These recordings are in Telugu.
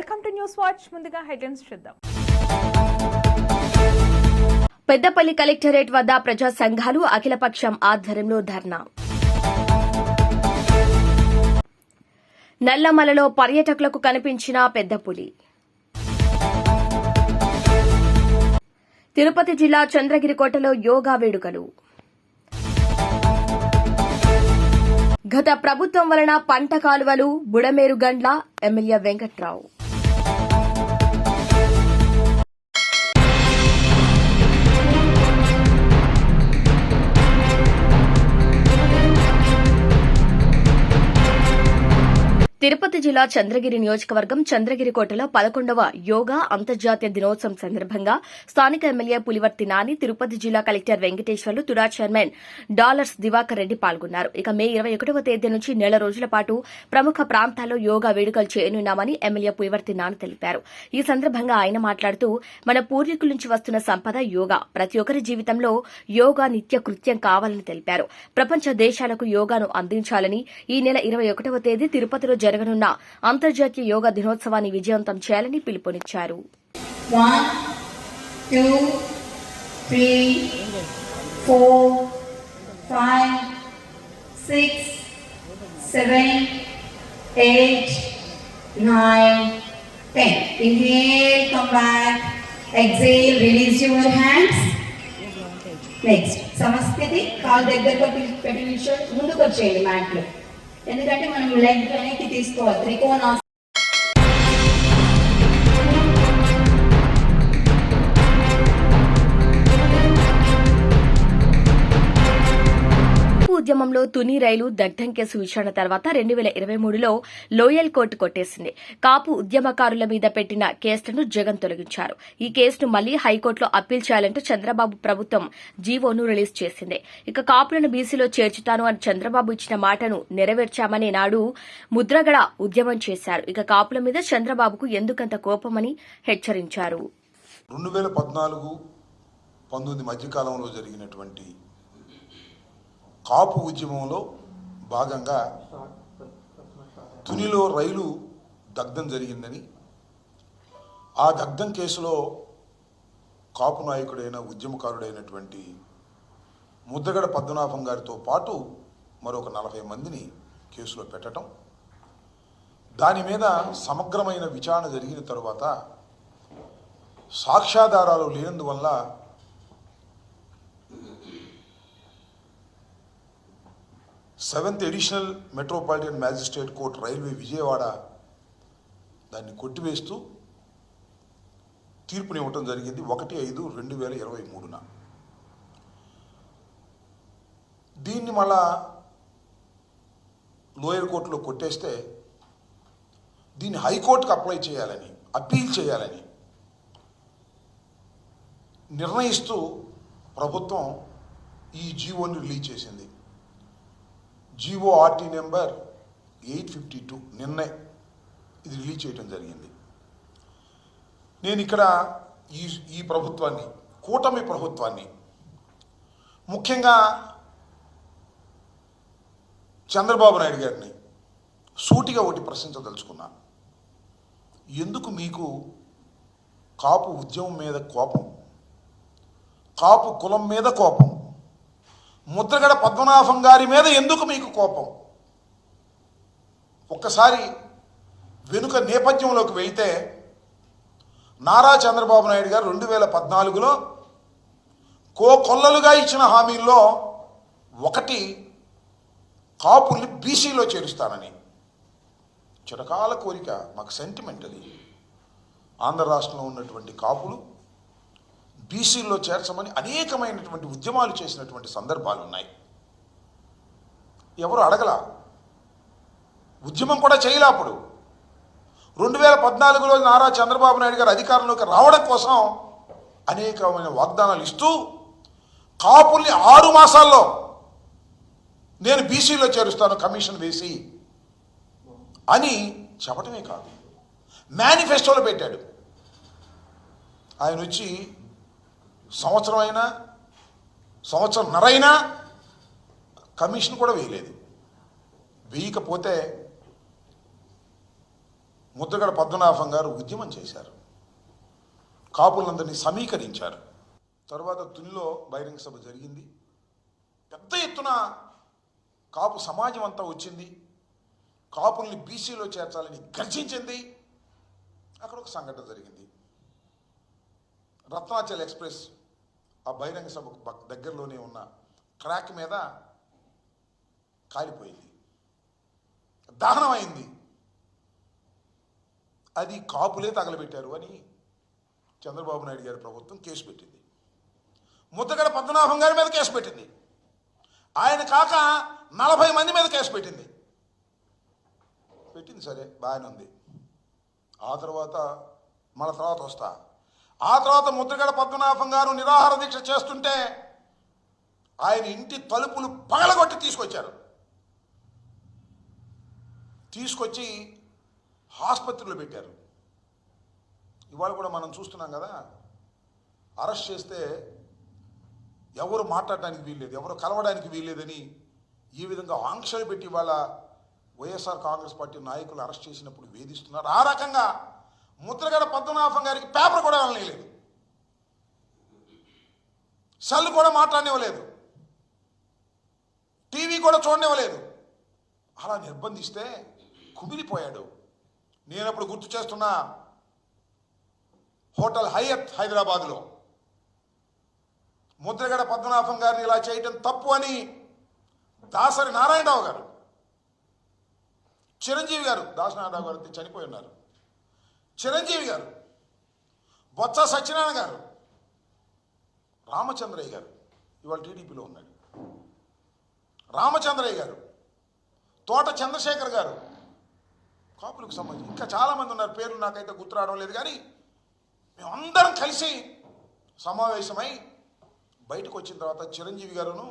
Welcome to News Watch. ముందుగా హెడ్లైన్స్ చూద్దాం. పెద్దపల్లి కలెక్టరేట్ వద్ద ప్రజా సంఘాలు అఖిలపక్షం ఆధ్వర్యంలో ధర్నా. నల్లమలలో పర్యాటకులకు కనిపించిన పెద్ద పులి. తిరుపతి జిల్లా చంద్రగిరికోటలో యోగా వేడుకలు. గత ప్రభుత్వం వలన పంట కాలువలు బుడమేరు గండ్ల ఎమ్మెల్యే వెంకట్రావు. తిరుపతి జిల్లా చంద్రగిరి నియోజకవర్గం చంద్రగిరి కోటలో పదకొండవ యోగా అంతర్జాతీయ దినోత్సవం సందర్భంగా స్థానిక ఎమ్మెల్యే పులివర్తి నాని తిరుపతి జిల్లా collector Venkateswarlu TUDA chairman dollars Diwakar Reddy పాల్గొన్నారు. ఇక మే ఇరవై ఒకటవ తేదీ నుంచి నెల రోజుల పాటు ప్రముఖ ప్రాంతాల్లో యోగా వేడుకలు చేయనున్నామని ఎమ్మెల్యే పులివర్తి నాని తెలిపారు. ఈ సందర్భంగా ఆయన మాట్లాడుతూ మన పూర్వీకుల నుంచి వస్తున్న సంపద యోగా. ప్రతి ఒక్కరి జీవితంలో యోగా నిత్య కృత్యం కావాలని తెలిపారు. ప్రపంచ దేశాలకు యోగాను అందించాలని ఈ నెల ఇరవై ఒకటవ తేదీ తిరుపతిలో జరగనున్న అంతర్జాతీయ యోగా దినోత్సవాన్ని విజయవంతం చేయాలని పిలుపునిచ్చారు. సమస్తి కాళ్ళ దగ్గరకు పెట్టి నిమిషం ముందుకు వచ్చేయండి మ్యాట్లో ఎందుకంటే మనం లెగ్ వెనక్కి తీసుకోవాలి. త్రికోణ ఉద్యమంలో తుని రైలు దగ్ధం కేసు విచారణ తర్వాత రెండు వేల ఇరవై మూడులో లోయల్ కోర్టు కొట్టేసింది. కాపు ఉద్యమకారుల మీద పెట్టిన కేసులను జగన్ తొలగించారు. ఈ కేసును మళ్ళీ హైకోర్టులో అప్పీల్ చేయాలంటూ చంద్రబాబు ప్రభుత్వం జీవోను రిలీజ్ చేసింది. ఇక కాపులను బీసీలో చేర్చుతాను అని చంద్రబాబు ఇచ్చిన మాటను నెరవేర్చామని నాడు ముద్రగడ ఉద్యమం చేశారు. ఇక కాపుల మీద చంద్రబాబుకు ఎందుకంత కోపమని హెచ్చరించారు. రెండు వేల పద్నాలుగు పంతొమ్మిది మధ్యకాలంలో జరిగినటువంటి కాపు ఉద్యమంలో భాగంగా తునిలో రైలు దగ్ధం జరిగిందని ఆ దగ్ధం కేసులో కాపు నాయకుడైన ఉద్యమకారుడైనటువంటి ముద్రగడ పద్మనాభం గారితో పాటు మరొక నలభై మందిని కేసులో పెట్టడం దాని మీద సమగ్రమైన విచారణ జరిగిన తరువాత సాక్ష్యాధారాలు లేనందువల్ల seventh additional metropolitan magistrate court railway Vijayawada దాన్ని కొట్టివేస్తూ తీర్పునివ్వటం జరిగింది. ఒకటి ఐదు రెండు వేల ఇరవై మూడున. దీన్ని మళ్ళా లోయర్ కోర్టులో కొట్టేస్తే దీన్ని హైకోర్టుకు అప్లై చేయాలని అప్పీల్ చేయాలని నిర్ణయిస్తూ ప్రభుత్వం ఈ జీవోని రిలీజ్ చేసింది. GO number eight fifty two నిన్నే ఇది రిలీజ్ చేయడం జరిగింది. నేను ఇక్కడ ఈ ఈ ప్రభుత్వాన్ని కూటమి ప్రభుత్వాన్ని ముఖ్యంగా చంద్రబాబు నాయుడు గారిని సూటిగా ఒకటి ప్రశ్నించదలుచుకున్నా. ఎందుకు మీకు కాపు ఉద్యమం మీద కోపం? కాపు కులం మీద కోపం? ముద్రగడ పద్మనాభం గారి మీద ఎందుకు మీకు కోపం? ఒక్కసారి వెనుక నేపథ్యంలోకి వెళ్తే నారా చంద్రబాబు నాయుడు గారు రెండు వేల పద్నాలుగులో కో కొల్లలుగా ఇచ్చిన హామీల్లో ఒకటి కాపుల్ని బీసీలో చేరుస్తానని. చిరకాల కోరిక మాకు సెంటిమెంట్ అది. ఆంధ్ర రాష్ట్రంలో ఉన్నటువంటి కాపులు బీసీల్లో చేర్చమని అనేకమైనటువంటి ఉద్యమాలు చేసినటువంటి సందర్భాలు ఉన్నాయి. ఎవరు అడగల? ఉద్యమం కూడా చేయలే అప్పుడు. రెండు వేల పద్నాలుగులో నారా చంద్రబాబు నాయుడు గారు అధికారంలోకి రావడం కోసం అనేకమైన వాగ్దానాలు ఇస్తూ కాపుల్ని ఆరు మాసాల్లో నేను బీసీలో చేరుస్తాను కమిషన్ వేసి అని చెప్పటమే కాదు. మేనిఫెస్టోలో పెట్టాడు. ఆయన వచ్చి సంవత్సరం అయినా సంవత్సరం నరైనా కమిషన్ కూడా వేయలేదు. వేయకపోతే ముద్రగడ పద్మనాభం గారు ఉద్యమం చేశారు. కాపులందరినీ సమీకరించారు. తర్వాత తునిలో బహిరంగ సభ జరిగింది. పెద్ద ఎత్తున కాపు సమాజం అంతా వచ్చింది. కాపుల్ని బీసీలో చేర్చాలని గర్జించింది అక్కడ ఒక సంఘటన జరిగింది. రత్నాచల్ ఎక్స్ప్రెస్ ఆ బహిరంగ సభ దగ్గరలోనే ఉన్న క్రాక్ మీద కాలిపోయింది. దహనమైంది. అయింది అది కాపులే తగలబెట్టారు అని చంద్రబాబు నాయుడు గారి ప్రభుత్వం కేసు పెట్టింది. ముద్దగడ పద్మనాభం గారి మీద కేసు పెట్టింది. ఆయన కాక నలభై మంది మీద కేసు పెట్టింది. పెట్టింది సరే బాగానే ఉంది. ఆ తర్వాత మన తర్వాత వస్తా. ఆ తర్వాత ముద్రగడ పద్మనాభం గారు నిరాహార దీక్ష చేస్తుంటే ఆయన ఇంటి తలుపులు పగలగొట్టి తీసుకొచ్చారు. తీసుకొచ్చి ఆసుపత్రిలో పెట్టారు. ఇవాళ కూడా మనం చూస్తున్నాం కదా అరెస్ట్ చేస్తే ఎవరు మాట్లాడడానికి వీల్లేదు ఎవరు కలవడానికి వీల్లేదని ఈ విధంగా ఆంక్షలు పెట్టి వాళ్ళ వైఎస్ఆర్ కాంగ్రెస్ పార్టీ నాయకులు అరెస్ట్ చేసినప్పుడు వేధిస్తున్నారు. ఆ రకంగా ముద్రగడ పద్మనాభం గారికి పేపర్ కూడా వెళ్ళలేదు. సెల్ కూడా మాట్లాడనివ్వలేదు. టీవీ కూడా చూడనివ్వలేదు. అలా నిర్బంధిస్తే కుమిలిపోయాడు. నేను అప్పుడు గుర్తు చేస్తున్నా హోటల్ హయత్ హైదరాబాద్లో. ముద్రగడ పద్మనాభం గారిని ఇలా చేయటం తప్పు అని దాసరి నారాయణరావు గారు చిరంజీవి గారు దాసనారాయణరావు గారు చనిపోయి ఉన్నారు. చిరంజీవి గారు బొత్స సత్యనారాయణ గారు రామచంద్రయ్య గారు ఇవాళ టీడీపీలో ఉన్నాడు. రామచంద్రయ్య గారు తోట చంద్రశేఖర్ గారు కాపులకు సంబంధించి ఇంకా చాలామంది ఉన్నారు. పేర్లు నాకైతే గుర్తు రావడం లేదు కానీ మేమందరం కలిసి సమావేశమై బయటకు వచ్చిన తర్వాత చిరంజీవి గారును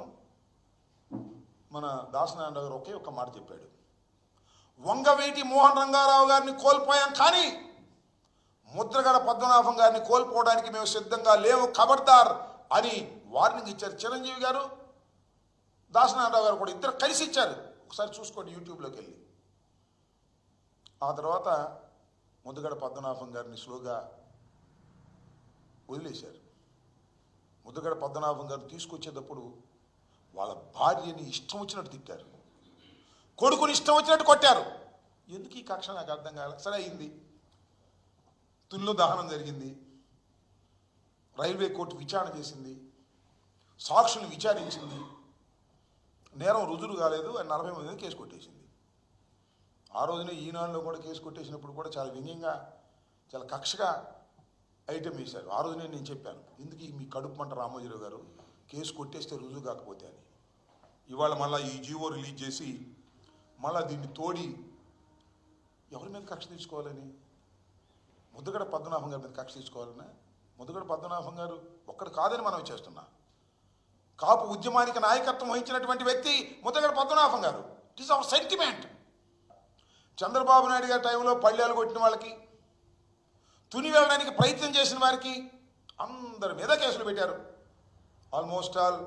మన దాసనారాయణ గారు ఒకే ఒక్క మాట చెప్పాడు. వంగవీటి మోహన్ రంగారావు గారిని కోల్పోయాం కానీ ముద్రగడ పద్మనాభం గారిని కోల్పోవడానికి మేము సిద్ధంగా లేవు ఖబర్దార్ అని వార్నింగ్ ఇచ్చారు. చిరంజీవి గారు దాసనారాయణరావు గారు కూడా ఇద్దరు కలిసి ఇచ్చారు. ఒకసారి చూసుకోండి యూట్యూబ్లోకి వెళ్ళి. ఆ తర్వాత ముద్రగడ పద్మనాభం గారిని స్లోగా వదిలేశారు. ముద్రగడ పద్మనాభం గారు తీసుకొచ్చేటప్పుడు వాళ్ళ భార్యని ఇష్టం వచ్చినట్టు తిట్టారు. కొడుకుని ఇష్టం వచ్చినట్టు కొట్టారు. ఎందుకు ఈ కక్ష నాకు అర్థం కాలే? సరే అయింది. తుల్లో దహనం జరిగింది. రైల్వే కోర్టు విచారణ చేసింది. సాక్షుల్ని విచారించింది. నేరం రుజువు కాలేదు. అని నలభై మంది కేసు కొట్టేసింది. ఆ రోజునే ఈనాడులో కూడా కేసు కొట్టేసినప్పుడు కూడా చాలా వ్యంగ్యంగా చాలా కక్షగా ఐటెం వేశారు. ఆ రోజునే నేను చెప్పాను ఎందుకు మీ కడుపు మంట రామోజీరావు గారు కేసు కొట్టేస్తే రుజువు కాకపోతే అని. ఇవాళ మళ్ళీ ఈ జీవో రిలీజ్ చేసి మళ్ళీ దీన్ని తోడి ఎవరి మీద కక్ష తీసుకోవాలని? ముద్దుగడ పద్మనాభం గారి మీద కక్ష తీసుకోవాలని. ముద్దుగడ పద్మనాభం గారు ఒక్కడు కాదని మనం చేస్తున్నా. కాపు ఉద్యమానికి నాయకత్వం వహించినటువంటి వ్యక్తి ముద్దుగడ పద్మనాభం గారు. It is our sentiment Chandrababu Naidu గారి టైంలో పళ్ళేలు కొట్టిన వాళ్ళకి తుని వెళ్ళడానికి ప్రయత్నం చేసిన వారికి అందరి మీద కేసులు పెట్టారు. ఆల్మోస్ట్ ఆల్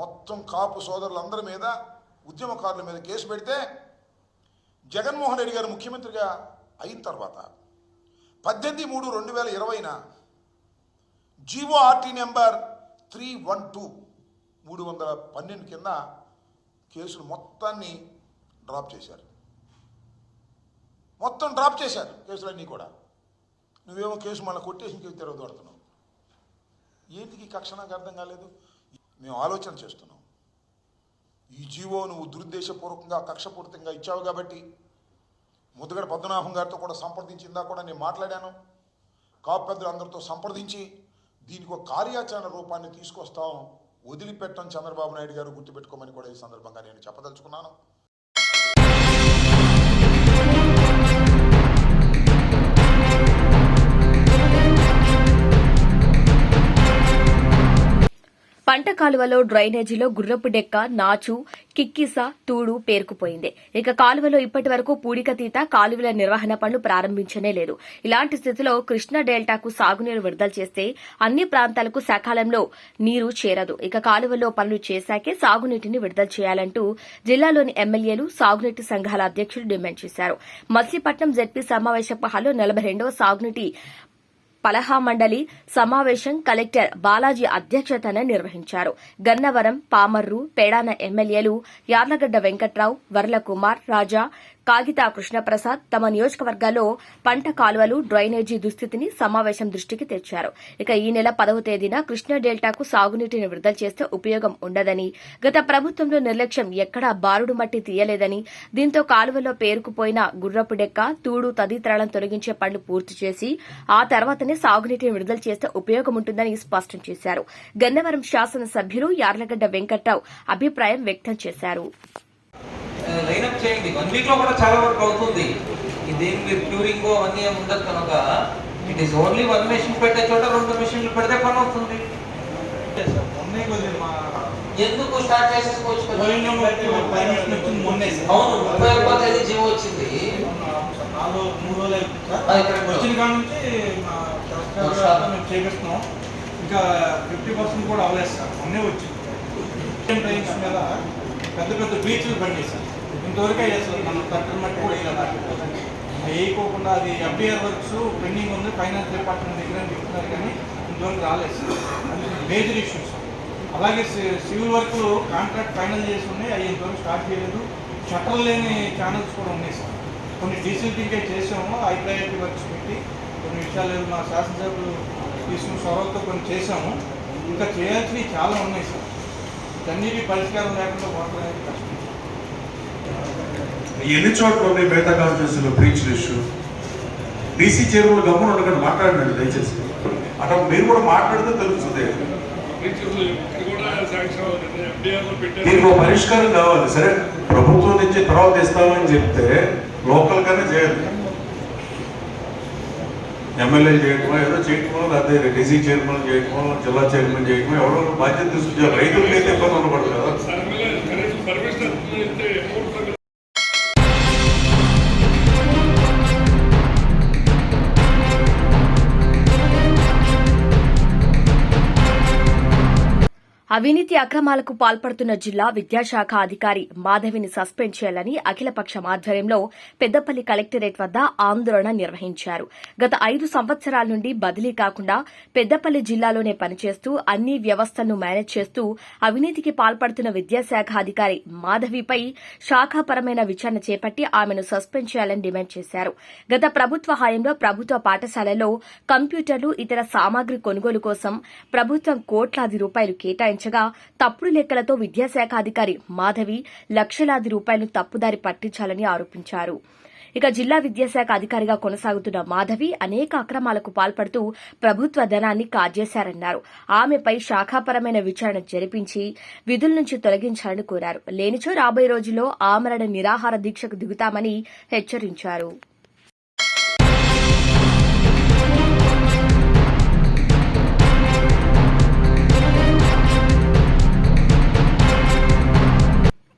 మొత్తం కాపు సోదరులందరి మీద ఉద్యమకారుల మీద కేసు పెడితే జగన్మోహన్ రెడ్డి గారు ముఖ్యమంత్రిగా అయిన తర్వాత పద్దెనిమిది మూడు రెండు వేల ఇరవైన GO RT number three one two మూడు వందల పన్నెండు కింద కేసులు మొత్తాన్ని డ్రాప్ చేశారు. మొత్తం డ్రాప్ చేశారు కేసులన్నీ కూడా. నువ్వేమో కేసు మళ్ళీ కొట్టేసి ఇంకేసి తిరగదోడుతున్నావు ఏంటికి కక్ష నాకు అర్థం కాలేదు? మేము ఆలోచన చేస్తున్నాం. ఈ జీవో నువ్వు దురుద్దేశపూర్వకంగా కక్షపూరితంగా ఇచ్చావు కాబట్టి ముద్దుగడ పద్మనాభం గారితో కూడా సంప్రదించిందా కూడా నేను మాట్లాడాను. కాపు పెద్దలు అందరితో సంప్రదించి దీనికి ఒక కార్యాచరణ రూపాన్ని తీసుకొస్తాం. వదిలిపెట్టడం చంద్రబాబు నాయుడు గారు గుర్తుపెట్టుకోమని కూడా ఈ సందర్భంగా నేను చెప్పదలుచుకున్నాను. పంట కాలువలో డ్రైనేజీలో గుర్రపు డెక్క నాచు కిక్కిస తూడు పేరుకుపోయింది. ఇక కాలువలో ఇప్పటి వరకు పూడికతీత కాలువల నిర్వహణ పనులు ప్రారంభించనే లేదు. ఇలాంటి స్థితిలో కృష్ణా డెల్టాకు సాగునీరు విడుదల చేస్తే అన్ని ప్రాంతాలకు సకాలంలో నీరు చేరదు. ఇక కాలువలో పనులు చేశాకే సాగునీటిని విడుదల చేయాలంటూ జిల్లాలోని ఎమ్మెల్యేలు సాగునీటి సంఘాల అధ్యక్షులు డిమాండ్ చేశారు. మత్స్యపట్నం జెడ్పీ సమావేశ పహాలో నలభై రెండవ సాగునీటి పలహా మండలి సమావేశం కలెక్టర్ బాలాజీ అధ్యక్షతన నిర్వహించారు. గన్నవరం పామర్రు పేడాన ఎమ్మెల్యేలు యార్లగడ్డ వెంకట్రావు వర్ల కుమార్ రాజా కాగితా కృష్ణప్రసాద్ తమ నియోజకవర్గాల్లో పంట కాలువలు డ్రైనేజీ దుస్థితిని సమావేశం దృష్టికి తెచ్చారు. ఇక ఈ నెల పదవ తేదీన కృష్ణా డెల్టాకు సాగునీటిని విడుదల చేస్తే ఉపయోగం ఉండదని గత ప్రభుత్వంలో నిర్లక్ష్యం ఎక్కడా బారుడు మట్టి తీయలేదని దీంతో కాలువలో పేరుకుపోయిన గుర్రపు డెక్క తూడు తదితరాలను తొలగించే పనులు పూర్తి చేసి ఆ తర్వాతనే సాగునీటిని విడుదల చేస్తే ఉపయోగం ఉంటుందని స్పష్టం చేశారు. గన్నవరం శాసనసభ్యులు యార్లగడ్డ వెంకట్రావు అభిప్రాయం వ్యక్తం చేశారు. చేయండి. వన్ వీక్లో కూడా చాలా వరకు అవుతుంది. ఇదేం మీరు క్యూరింగ్ అవన్నీ ఏమి ఉండదు కనుక it is only one machine పెట్టే చోట రెండు మెషిన్లు పెడితే పని అవుతుంది. ఎందుకు స్టార్ట్ చేసేసుకోవచ్చు. అవును ముప్పై ఒకటో తేదీ జీవో వచ్చింది. వచ్చిన కాడ నుంచి చేపిస్తున్నాం. ఇంకా ఫిఫ్టీ పర్సెంట్ కూడా అవ్వలేదు సార్. మొన్నే వచ్చింది. పెద్ద పెద్ద బీచ్లు బండి సార్ ఇంతవరకు అయ్యాయి సార్ మనం కట్టెల మట్టి కూడా వేయలేదు వేయకోకుండా అది ఎఫ్డిఆర్ వర్క్స్ పెండింగ్ ఉంది ఫైనాన్స్ డిపార్ట్మెంట్ దగ్గర అని చెప్తున్నారు కానీ ఇంతవరకు రాలేదు సార్. మేజర్ ఇష్యూస్ అలాగే c- civil work contract final చేసి ఉన్నాయి అవి ఇంతవరకు స్టార్ట్ చేయలేదు. షట్టర్లు లేని ఛానల్స్ కూడా ఉన్నాయి సార్. కొన్ని డీసీపీకే చేసాము హై ప్రయారిటీ వర్క్స్ పెట్టి కొన్ని విషయాలు మా శాసనసభ్యులు తీసుకున్న సొరవతో కొన్ని చేసాము. ఇంకా చేయాల్సినవి చాలా ఉన్నాయి సార్. వీటన్నిటి పరిష్కారం లేకుండా పోవడం కష్టం. ఎన్ని చోట్ల ఉన్నాయి మిగతా కాన్ఫరెన్స్లో బ్రీచ్ ఇష్యూ డీసీ చైర్మన్ గమ్మున ఉండకండి మాట్లాడండి దయచేసి. అట్లా మీరు కూడా మాట్లాడితే తెలుస్తుంది. దీనికి పరిష్కారం కావాలి. సరే ప్రభుత్వం నుంచి తర్వాత ఇస్తామని చెప్తే లోకల్గానే చేయాలి. ఎమ్మెల్యే చేయటమో ఏదో చేయటమో లేకపోతే డీసీ చైర్మన్ చేయటమో జిల్లా చైర్మన్ చేయటమో ఎవరో బాధ్యత తీసుకుంటారు రైతులకైతే ఇబ్బంది ఉండకూడదు కదా. అవినీతి అక్రమాలకు పాల్పడుతున్న జిల్లా విద్యాశాఖ అధికారి మాధవిని సస్పెండ్ చేయాలని అఖిలపక్షం ఆధ్వర్యంలో పెద్దపల్లి కలెక్టరేట్ వద్ద ఆందోళన నిర్వహించారు. గత ఐదు సంవత్సరాల నుండి బదిలీ కాకుండా పెద్దపల్లి జిల్లాలోనే పనిచేస్తూ అన్ని వ్యవస్థలను మేనేజ్ చేస్తూ అవినీతికి పాల్పడుతున్న విద్యాశాఖ అధికారి మాధవిపై శాఖాపరమైన విచారణ చేపట్టి ఆమెను సస్పెండ్ చేయాలని డిమాండ్ చేశారు. గత ప్రభుత్వ హయాంలో ప్రభుత్వ పాఠశాలలో కంప్యూటర్లు ఇతర సామాగ్రి కొనుగోలు కోసం ప్రభుత్వం కోట్లాది రూపాయలు కేటాయించారు పెంచగా తప్పుడు లెక్కలతో విద్యాశాఖ అధికారి మాధవి లక్షలాది రూపాయలు తప్పుదారి పట్టించాలని ఆరోపించారు. ఇక జిల్లా విద్యాశాఖ అధికారిగా కొనసాగుతున్న మాధవి అనేక అక్రమాలకు పాల్పడుతూ ప్రభుత్వ ధనాన్ని కాజేశారన్నారు. ఆమెపై శాఖాపరమైన విచారణ జరిపించి విధుల నుంచి తొలగించాలని కోరారు. లేనిచో రాబోయే రోజుల్లో ఆమరణ నిరాహార దీక్షకు దిగుతామని హెచ్చరించారు.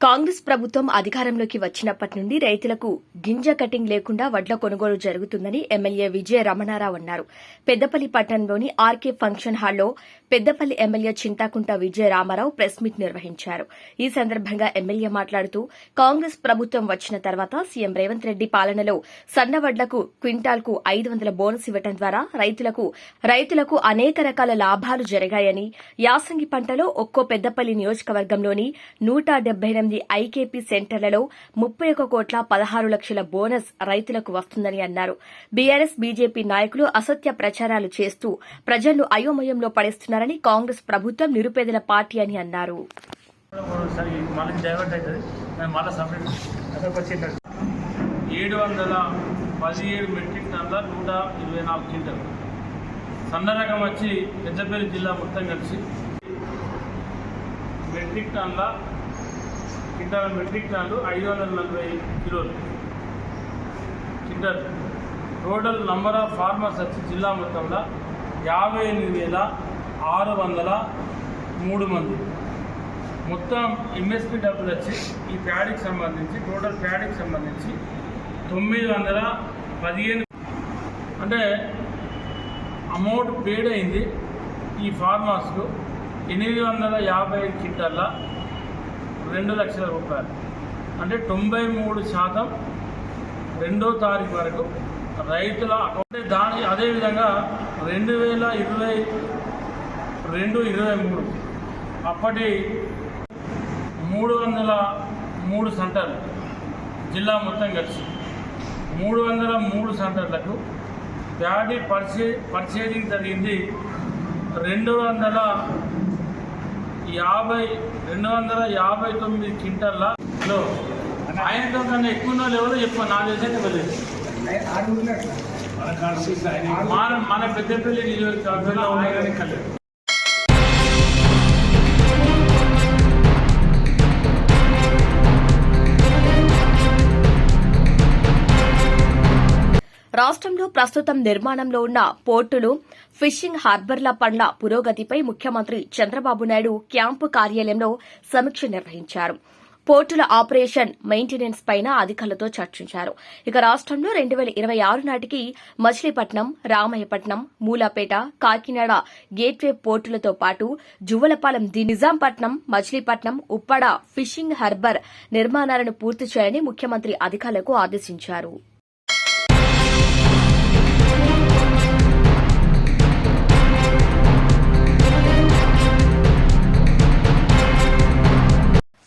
కాంగ్రెస్ ప్రభుత్వం అధికారంలోకి వచ్చినప్పటి నుండి రైతులకు గింజ కటింగ్ లేకుండా వడ్ల కొనుగోలు జరుగుతుందని ఎమ్మెల్యే విజయ రమణారావు అన్నారు. పెద్దపల్లి పట్టణంలోని ఆర్కే ఫంక్షన్ హాల్లో Peddapalli MLA Chintakunta Vijaya Ramarao press meet నిర్వహించారు. ఈ సందర్భంగా ఎమ్మెల్యే మాట్లాడుతూ కాంగ్రెస్ ప్రభుత్వం వచ్చిన తర్వాత సీఎం రేవంత్ రెడ్డి పాలనలో సన్న వడ్లకు క్వింటాల్కు ఐదు వందల బోనస్ ఇవ్వడం ద్వారా రైతులకు రైతులకు అనేక రకాల లాభాలు జరిగాయని యాసంగి పంటలో ఒక్కో పెద్దపల్లి నియోజకవర్గంలోని నూట డెబ్బై ఎనిమిది ఐకేపీ సెంటర్లలో ముప్పై ఒక కోట్ల పదహారు లక్షల బోనస్ రైతులకు వస్తుందని అన్నారు. బీఆర్ఎస్ బీజేపీ నాయకులు అసత్య ప్రచారాలు చేస్తూ ప్రజలను అయోమయంలో చేస్తున్నారని కాంగ్రెస్ ప్రభుత్వం నిరుపేదల పార్టీ అని అన్నారు. అవుతుంది. ఏడు వందల పదిహేడు మెట్రిక్ టన్ల నూట ఇరవై నాలుగు క్వింటల్. సన్న రకం వచ్చి పెద్దపల్లి జిల్లా మొత్తం కలిసి మెట్రిక్ టన్ల క్వింటాల్ మెట్రిక్ టన్లు ఐదు వందల నలభై కిలోలు quintal. Total number of farmers వచ్చి జిల్లా మొత్తంలో యాభై ఎనిమిది వేల ఆరు వందల మూడు మంది. మొత్తం ఎంఎస్పి డబ్బులు వచ్చి ఈ ప్యాడీకి సంబంధించి టోటల్ ప్యాడీకి సంబంధించి తొమ్మిది వందల పదిహేను. అంటే అమౌంట్ పేడ్ అయింది ఈ ఫార్మాస్కు ఎనిమిది వందల యాభై ఐదు కింటల్ల రెండు లక్షల రూపాయలు. అంటే తొంభై మూడు శాతం రెండో తారీఖు వరకు రైతుల అకౌంట్ దాని అదేవిధంగా రెండు వేల ఇరవై రెండు ఇరవై మూడు. అప్పటి మూడు వందల మూడు సెంటర్లు జిల్లా మొత్తం కలిసి. మూడు వందల మూడు సెంటర్లకు ప్యాడీ పర్చే పర్చేజింగ్ జరిగింది రెండు వందల యాభై రెండు వందల యాభై తొమ్మిది క్వింటల్లో. ఆయనతో కన్నా ఎక్కువ లెవెల్ ఎక్కువ నా తెలిసే తెలియదు. మన మన పెద్దపల్లి నియోజకవర్గంలో ఉన్నాయి కానీ రాష్ట్రంలో ప్రస్తుతం నిర్మాణంలో ఉన్న పోర్టులు ఫిషింగ్ హార్బర్ల పనుల పురోగతిపై ముఖ్యమంత్రి చంద్రబాబు నాయుడు క్యాంపు కార్యాలయంలో సమీక్ష నిర్వహించారు. పోర్టుల ఆపరేషన్ మెయింటెనెన్స్ పైన అధికారులతో చర్చించారు. ఇక రాష్ట్రంలో రెండు వేల ఇరవై ఆరు నాటికి మచిలీపట్నం రామయ్యపట్నం మూలాపేట కాకినాడ గేట్వే పోర్టులతో పాటు జువలపాలెం ది నిజాంపట్నం మచిలీపట్నం ఉప్పడ ఫిషింగ్ హార్బర్ నిర్మాణాలను పూర్తి చేయాలని ముఖ్యమంత్రి అధికారులకు ఆదేశించారు.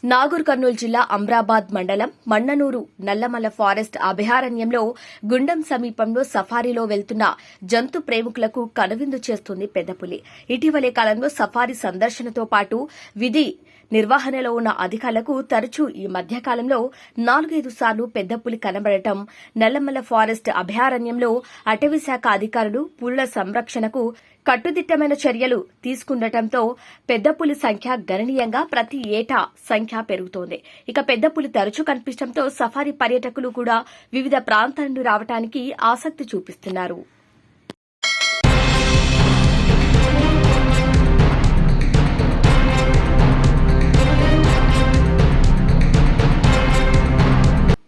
నాగూర్ కర్నూలు జిల్లా అమ్రాబాద్ మండలం మన్ననూరు నల్లమల ఫారెస్ట్ అభయారణ్యంలో గుండం సమీపంలో సఫారీలో వెళ్తున్న జంతు ప్రేమికులకు కనువిందు చేస్తుంది పెద్దపులి ఇటీవలే కాలంలో సఫారీ సందర్శనతో పాటు విధి నిర్వహణలో ఉన్న అధికారులకు తరచూ ఈ మధ్యకాలంలో నాలుగైదు సార్లు పెద్దపులి కనబడటం నల్లమల ఫారెస్ట్ అభయారణ్యంలో అటవీ శాఖ అధికారులు పుల్ల సంరక్షణకు కట్టుదిట్టమైన చర్యలు తీసుకుండటంతో పెద్ద పులి సంఖ్య గణనీయంగా ప్రతి ఏటా సంఖ్య పెరుగుతోంది. ఇక పెద్ద పులి తరచూ కనిపించడంతో సఫారీ పర్యాటకులు కూడా వివిధ ప్రాంతాల నుండి రావడానికి ఆసక్తి చూపిస్తున్నారు.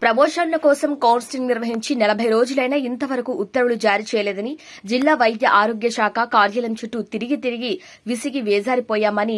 ప్రమోషన్ల కోసం కౌన్సిలింగ్ నిర్వహించి నలభై రోజులైనా ఇంతవరకు ఉత్తర్వులు జారీ చేయలేదని జిల్లా వైద్య ఆరోగ్య శాఖ కార్యాలయం చుట్టూ తిరిగి తిరిగి విసిగి వేజారిపోయామని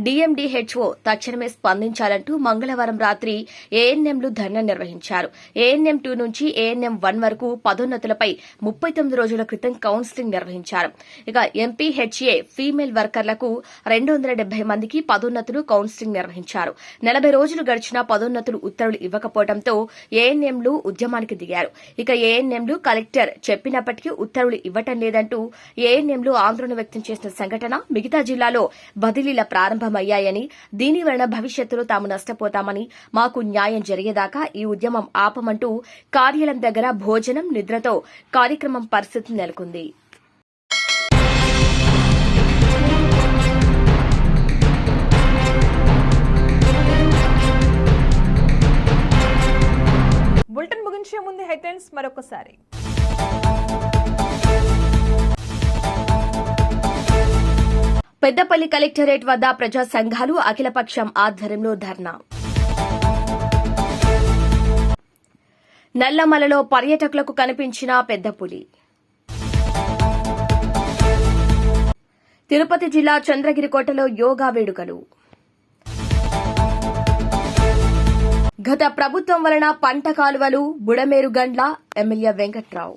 డీఎండీహెచ్ఓ తక్షణమే స్పందించాలంటూ మంగళవారం రాత్రి ఏఎన్ఎంలు ధర్నా నిర్వహించారు. ఏఎన్ఎం టూ నుంచి ఏఎన్ఎం వన్ వరకు పదోన్నతులపై ముప్పై తొమ్మిది రోజుల క్రితం కౌన్సిలింగ్ నిర్వహించారు. ఇక ఎంపీహెచ్ఏ ఫీమేల్ వర్కర్లకు రెండు వందల డెబ్బై మందికి పదోన్నతులు కౌన్సిలింగ్ నిర్వహించారు. నలభై రోజులు గడిచినా పదోన్నతులు ఉత్తర్వులు ఇవ్వకపోవడంతో ఏఎన్ఎంలు ఉద్యమానికి దిగారు. ఇక ఏఎన్ఎంలు కలెక్టర్ చెప్పినప్పటికీ ఉత్తర్వులు ఇవ్వటం లేదంటూ ఏఎన్ఎంలు ఆందోళన వ్యక్తం చేసిన సంఘటన మిగతా జిల్లాలో బదిలీల ప్రారంభమయ్యాయని దీని వలన భవిష్యత్తులో తాము నష్టపోతామని మాకు న్యాయం జరిగేదాకా ఈ ఉద్యమం ఆపమంటూ కార్యాలయం దగ్గర భోజనం నిద్రతో కార్యక్రమం పరిస్థితి నెలకొంది. బులెటిన్ ముందు హెడ్లైన్స్ మరొకసారి. పెద్దపల్లి కలెక్టరేట్ వద్ద ప్రజా సంఘాలు అఖిలపక్షం ఆధ్వర్యంలో ధర్నా. నల్లమలలో పర్యాటకులకు కనిపించిన పెద్ద పులి. తిరుపతి జిల్లా చంద్రగిరి కోటలో యోగా వేడుకలు. గత ప్రభుత్వం వలన పంట కాలువలు బుడమేరు గండ్ల ఎమ్మెల్యే వెంకట్రావు.